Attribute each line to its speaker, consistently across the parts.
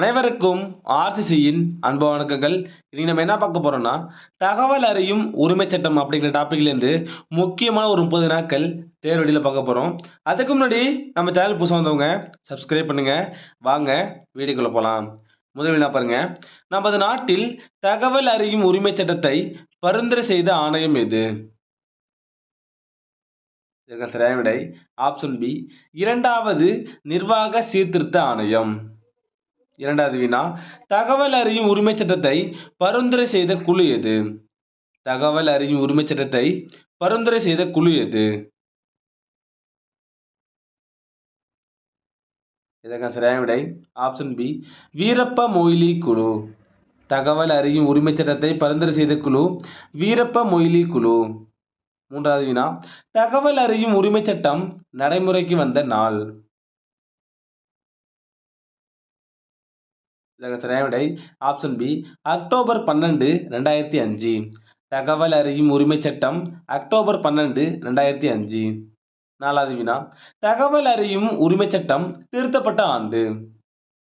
Speaker 1: அனைவருக்கும் ஆர்சிசியின் அன்பு வணக்கங்கள். இனி நம்ம என்ன பார்க்க போறோம்னா தகவல் அறியும் உரிமை சட்டம் அப்படிங்கிற டாபிக்லேருந்து முக்கியமான ஒரு முப்பது நாட்கள் தேர்வெளியில் பார்க்க போகிறோம் அதுக்கு முன்னாடி நம்ம சேனல் புதுசாக வந்தவங்க சப்ஸ்கிரைப் பண்ணுங்க. வாங்க வீடியோக்குள்ளே போகலாம் முதலில் என்ன பாருங்க நமது நாட்டில் தகவல் அறியும் உரிமை சட்டத்தை பரிந்துரை செய்த ஆணையம் எது? சரியான விடை ஆப்ஷன் பி இரண்டாவது நிர்வாக சீர்திருத்த ஆணையம். இரண்டாவது வினா தகவல் அறியும் உரிமை சட்டத்தை பரிந்துரை செய்த குழு எது? தகவல் அறியும் உரிமை சட்டத்தை பரிந்துரை செய்த குழு எது? இதற்கான சரியான விடை. ஆப்ஷன் பி வீரப்ப மொய்லி குழு. தகவல் அறியும் உரிமை சட்டத்தை பரிந்துரை செய்த குழு. வீரப்ப மொய்லி குழு. மூன்றாவது வினா தகவல் அறியும் உரிமை சட்டம் நடைமுறைக்கு வந்த நாள். இதற்கு சரியான விடை ஆப்ஷன் பி அக்டோபர் பன்னெண்டு ரெண்டாயிரத்தி அஞ்சு. தகவல் அறியும் உரிமை சட்டம் அக்டோபர் பன்னெண்டு ரெண்டாயிரத்தி அஞ்சு. நாலாவது வினா தகவல் அறியும் உரிமை சட்டம் திருத்தப்பட்ட ஆண்டு.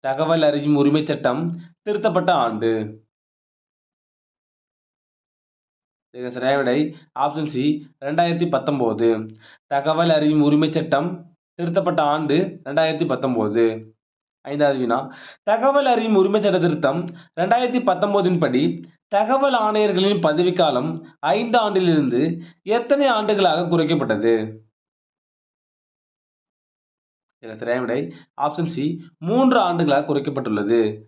Speaker 1: தகவல் அறியும் உரிமை சட்டம் திருத்தப்பட்ட ஆண்டு. இதற்கு சரியான விடை ஆப்ஷன் சி ரெண்டாயிரத்தி பத்தொம்போது. தகவல் அறியும் உரிமை சட்டம் திருத்தப்பட்ட ஆண்டு ரெண்டாயிரத்தி பத்தொம்போது. ஐந்தாவது வினா. தகவல் அறியும் உரிமை சட்ட திருத்தம். ரெண்டாயிரத்தி பத்தொம்போதின் படி தகவல் ஆணையர்களின் பதவிக்காலம் ஐந்து ஆண்டிலிருந்து எத்தனை ஆண்டுகளாக குறைக்கப்பட்டது? சரியான விடை. ஆப்ஷன் சி மூன்று ஆண்டுகளாக குறைக்கப்பட்டுள்ளது.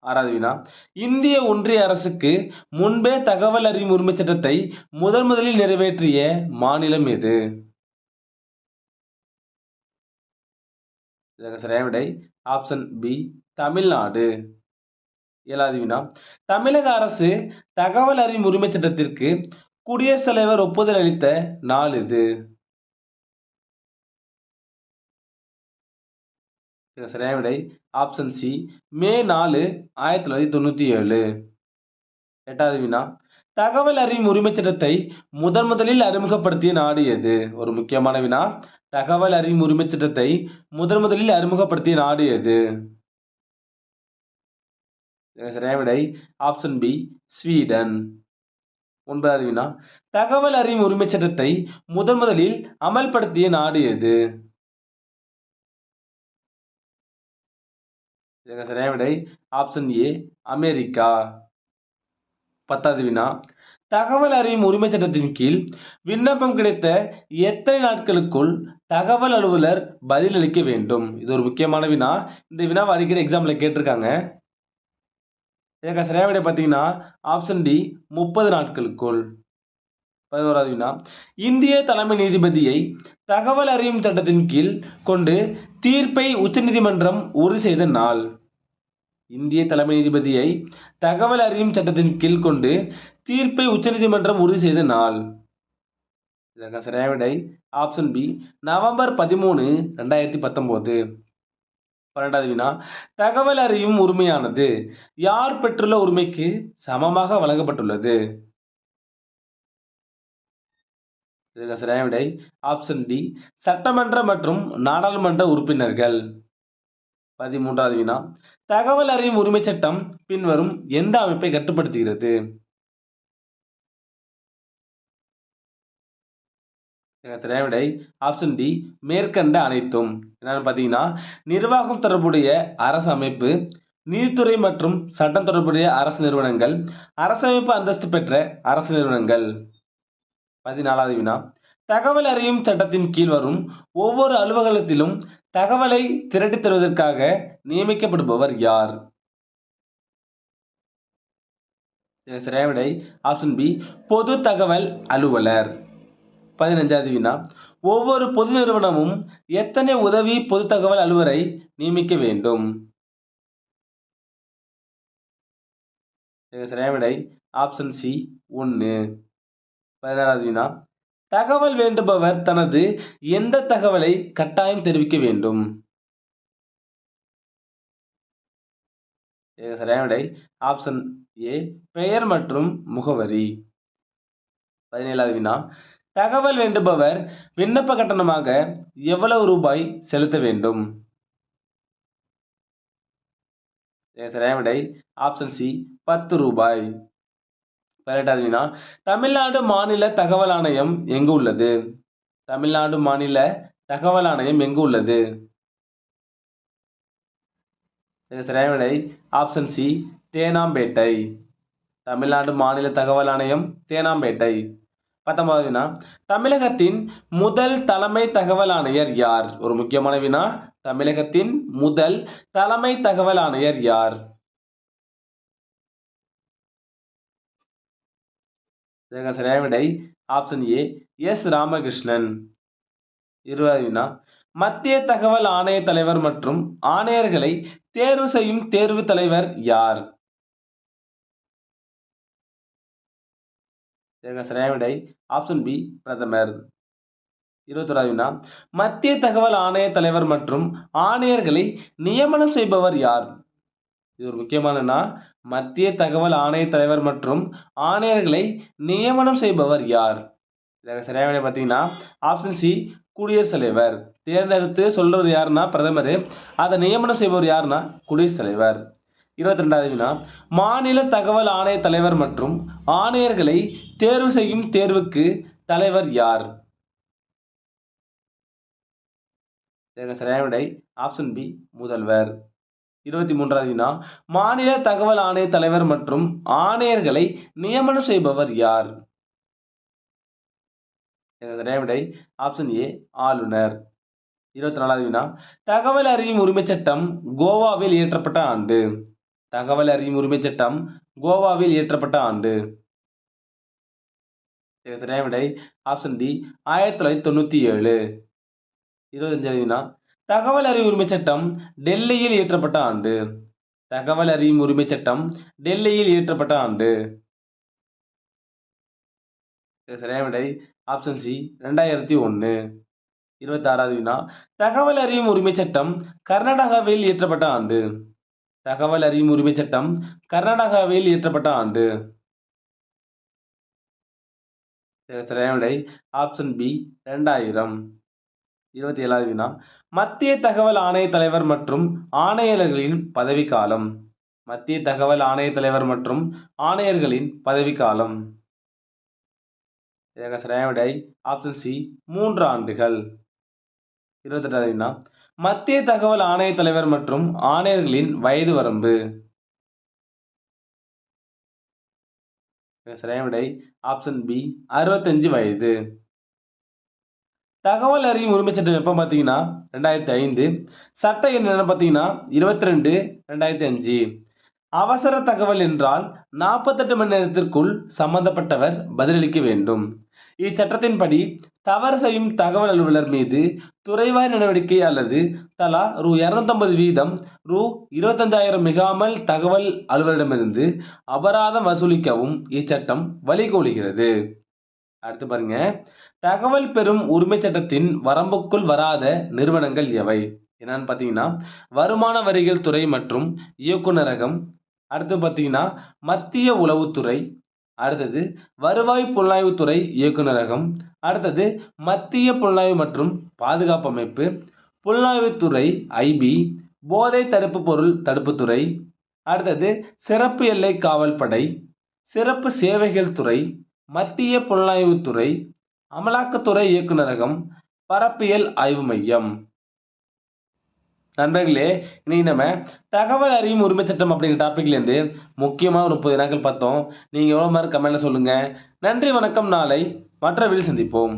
Speaker 1: ஆறாவது வினா. இந்திய ஒன்றிய அரசுக்கு முன்பே தகவல் அறியும் உரிமை சட்டத்தை முதன் முதலில் நிறைவேற்றிய மாநிலம் எது? இதற்கு சரியான விடை. Option B Tamil Nadu. ஏழாவது வினா தமிழக அரசு தகவல் அறியும் உரிமை சட்டத்திற்கு குடியரசுத் தலைவர் ஒப்புதல் அளித்த நாள் இது. சரியான விடை. ஆப்ஷன் சி மே நாலு ஆயிரத்தி தொள்ளாயிரத்தி தொண்ணூற்றி ஏழு எட்டாவது வினா தகவல் அறியும் உரிமை சட்டத்தை முதன் முதலில் அறிமுகப்படுத்திய நாடு எது? ஒரு முக்கியமான வினா தகவல் அறியும் உரிமை திட்டத்தை முதன் முதலில் அறிமுகப்படுத்திய நாடு எது? சரியான விடை ஆப்ஷன் பி ஸ்வீடன். ஒன்பதாவது வினா தகவல் அறியும் உரிமை சட்டத்தை முதன் முதலில் அமல்படுத்திய நாடு எது? சரியான விடை ஆப்ஷன் ஏ அமெரிக்கா. பத்தாவது வினா தகவல் அறியும் உரிமை சட்டத்தின் கீழ் விண்ணப்பம் கிடைத்த எத்தனை நாட்களுக்குள் தகவல் அலுவலர் பதிலளிக்க வேண்டும்? இது ஒரு முக்கியமான வினா. இந்த வினாவை அடிக்கடி எக்ஸாமில் கேட்டிருக்காங்க. இதற்கு விட பார்த்தீங்கன்னா ஆப்ஷன் டி முப்பது நாட்களுக்குள். பதினோராவது வினா. இந்திய தலைமை நீதிபதியை தகவல் அறியும் சட்டத்தின் கீழ் கொண்டு தீர்ப்பை உச்சநீதிமன்றம் உறுதி செய்த நாள். இந்திய தலைமை நீதிபதியை தகவல் அறியும் சட்டத்தின் கீழ் கொண்டு தீர்ப்பை உச்சநீதிமன்றம் உறுதி செய்த நாள். இதற்கான சரியான விடை ஆப்ஷன் பி நவம்பர் பதிமூணு ரெண்டாயிரத்தி பத்தொம்போது. பன்னெண்டாவது வினா தகவல் அறியும் உரிமையானது. யார் பெற்றுள்ள உரிமைக்கு சமமாக வழங்கப்பட்டுள்ளது? இதற்கு சரியான விடை ஆப்ஷன் டி சட்டமன்ற மற்றும் நாடாளுமன்ற உறுப்பினர்கள். பதிமூன்றாவது வினா தகவல் அறியும் உரிமை சட்டம் பின்வரும் எந்த அமைப்பை கட்டுப்படுத்துகிறது? சரியான விடை ஆப்ஷன் டி மேற்கண்ட அனைத்தும். என்னென்னு பார்த்தீங்கன்னா நிர்வாகம் தொடர்புடைய அரசு அமைப்பு நீதித்துறை மற்றும் சட்டம் தொடர்புடைய அரசு நிறுவனங்கள் அரசமைப்பு அந்தஸ்து பெற்ற அரசு நிறுவனங்கள். பதினாலாவது வினா. தகவல் அறியும் சட்டத்தின் கீழ் வரும் ஒவ்வொரு அலுவலகத்திலும் தகவலை திரட்டித் தருவதற்காக நியமிக்கப்படுபவர் யார்? சரியான விடை ஆப்ஷன் பி பொது தகவல் அலுவலர். பதினஞ்சாவது வினா ஒவ்வொரு பொது நிறுவனமும் எத்தனை உதவி பொது தகவல் அலுவலரை நியமிக்க வேண்டும்? சரியான விடை. ஆப்ஷன் சி ஒன்று பதினாறாவது வினா தகவல் வேண்டுபவர் தனது எந்த தகவலை கட்டாயம் தெரிவிக்க வேண்டும்? சரியான விடை. ஆப்ஷன் ஏ பெயர் மற்றும் முகவரி. பதினேழாவது வினா தகவல் வேண்டுபவர் விண்ணப்ப கட்டணமாக எவ்வளவு ரூபாய் செலுத்த வேண்டும்? சரியான விடை ஆப்ஷன் சி பத்து ரூபாய். பதினெட்டாவது வினா தமிழ்நாடு மாநில தகவல் ஆணையம் எங்கு உள்ளது? தமிழ்நாடு மாநில தகவல் ஆணையம் எங்கு உள்ளது? இதுக்கு சரியான விடை ஆப்ஷன் சி தேனாம்பேட்டை. தமிழ்நாடு மாநில தகவல் ஆணையம் தேனாம்பேட்டை. பத்தொன்பது வினா. தமிழகத்தின் முதல் தலைமை தகவல் ஆணையர் யார்? ஒரு முக்கியமான வினா. தமிழகத்தின் முதல் தலைமை தகவல் ஆணையர் யார்? சரியான விடை. Option A S Ramakrishnan. இருபது வினா. மத்திய தகவல் ஆணைய தலைவர் மற்றும் ஆணையர்களை தேர்வு செய்யும் தேர்வு தலைவர் யார்? இதற்கான சரியான விடை ஆப்ஷன் பி பிரதமர். இருபத்தொராவது மத்திய தகவல் ஆணைய தலைவர் மற்றும் ஆணையர்களை நியமனம் செய்பவர் யார்? இது ஒரு முக்கியமானனா மத்திய தகவல் ஆணைய தலைவர் மற்றும் ஆணையர்களை நியமனம் செய்பவர் யார்? இதற்கு சரியான விடை பார்த்தீங்கன்னா ஆப்ஷன் சி குடியரசுத் தலைவர் தேர்ந்தெடுத்து சொல்றவர் யாருன்னா பிரதமர். அதை நியமனம் செய்பவர் யாருன்னா குடியரசுத் தலைவர் இருபத்தி ரெண்டாவது வினா மாநில தகவல் ஆணைய தலைவர் மற்றும் ஆணையர்களை தேர்வு செய்யும் தேர்வுக்கு தலைவர் யார்? சரியான விடை. ஆப்ஷன் பி முதல்வர். இருபத்தி மூன்றாவது வினா. மாநில தகவல் ஆணைய தலைவர் மற்றும் ஆணையர்களை நியமனம் செய்பவர் யார்? சரியான விடை. ஆப்ஷன் ஏ ஆளுநர். இருபத்தி நாலாவது வினா. தகவல் அறியும் உரிமைச் சட்டம் கோவாவில் இயற்றப்பட்ட ஆண்டு. தகவல் அறியும் உரிமைச் சட்டம் கோவாவில் இயற்றப்பட்ட ஆண்டு. சரியான விடை ஆப்ஷன் டி ஆயிரத்தி தொள்ளாயிரத்தி தொண்ணூற்றி ஏழு. இருபத்தஞ்சாவது வினா தகவல் அறியும் உரிமைச் சட்டம் டெல்லியில் இயற்றப்பட்ட ஆண்டு. தகவல் அறியும் உரிமைச் சட்டம் டெல்லியில் இயற்றப்பட்ட ஆண்டு. சரியான விடை ஆப்ஷன் சி ரெண்டாயிரத்தி ஒன்று இருபத்தாறாவது வினா தகவல் அறியும் உரிமைச் சட்டம் கர்நாடகாவில் இயற்றப்பட்ட ஆண்டு. தகவல் அறியும் உரிமைச் சட்டம் கர்நாடகாவில் இயற்றப்பட்ட ஆண்டு. விடை ஆப்ஷன் பி ரெண்டாயிரம் இருபத்தி ஏழாவது வினா. மத்திய தகவல் ஆணைய தலைவர் மற்றும் ஆணையர்களின் பதவிக்காலம். மத்திய தகவல் ஆணைய தலைவர் மற்றும் ஆணையர்களின் பதவிக்காலம். இதற்கு சரியான விடை ஆப்ஷன் சி மூன்று ஆண்டுகள். இருபத்தெட்டாவது வினா. மத்திய தகவல் ஆணைய தலைவர் மற்றும் ஆணையர்களின் வயது வரம்பு. சரியான விடை ஆப்ஷன் பி அறுபத்தஞ்சு வயது. தகவல் அறியும் உரிமைச் சட்டம் எப்போ பார்த்தீங்கன்னா ரெண்டாயிரத்தி ஐந்து சட்ட எண் என்ன பார்த்தீங்கன்னா இருபத்தி ரெண்டு ரெண்டாயிரத்தி அஞ்சு அவசர தகவல் என்றால் நாற்பத்தெட்டு மணி நேரத்திற்குள் சம்பந்தப்பட்டவர் பதிலளிக்க வேண்டும். இச்சட்டத்தின்படி தவறு செய்யும் தகவல் அலுவலர் மீது துறைவாய் நடவடிக்கை அல்லது தலா ரூ இரநூத்தம்பது வீதம் ரூ இருபத்தஞ்சாயிரம் மிகாமல் தகவல் அலுவலரிடமிருந்து அபராதம் வசூலிக்கவும் இச்சட்டம் வழிகோலுகிறது. அடுத்து பாருங்க. தகவல் பெறும் உரிமை சட்டத்தின் வரம்புக்குள் வராத நிறுவனங்கள் எவை? என்னன்னு பார்த்தீங்கன்னா வருமான வரிகள் துறை மற்றும் இயக்குநரகம். அடுத்து பார்த்தீங்கன்னா மத்திய உளவுத்துறை அடுத்தது வருவாய் புலனாய்வுத்துறை இயக்குநரகம். அடுத்தது மத்திய புலனாய்வு மற்றும் பாதுகாப்பு அமைப்பு. புலனாய்வுத்துறை ஐபி போதை தடுப்பு பொருள் தடுப்புத்துறை அடுத்தது சிறப்பு எல்லை காவல் படை. சிறப்பு சேவைகள் துறை மத்திய புலனாய்வுத்துறை அமலாக்கத்துறை இயக்குநரகம். பரப்பியல் ஆய்வு மையம். நண்பர்களே இன்னைக்கு நம்ம தகவல் அறியும் உரிமை சட்டம் அப்படிங்கிற டாப்பிக்லேருந்து முக்கியமாக ஒரு முப்பது நாட்கள் பார்த்தோம். நீங்கள் எவ்வளோ மாதிரி கமெண்ட்டில் சொல்லுங்கள் நன்றி வணக்கம். நாளை மற்ற வீடு சந்திப்போம்.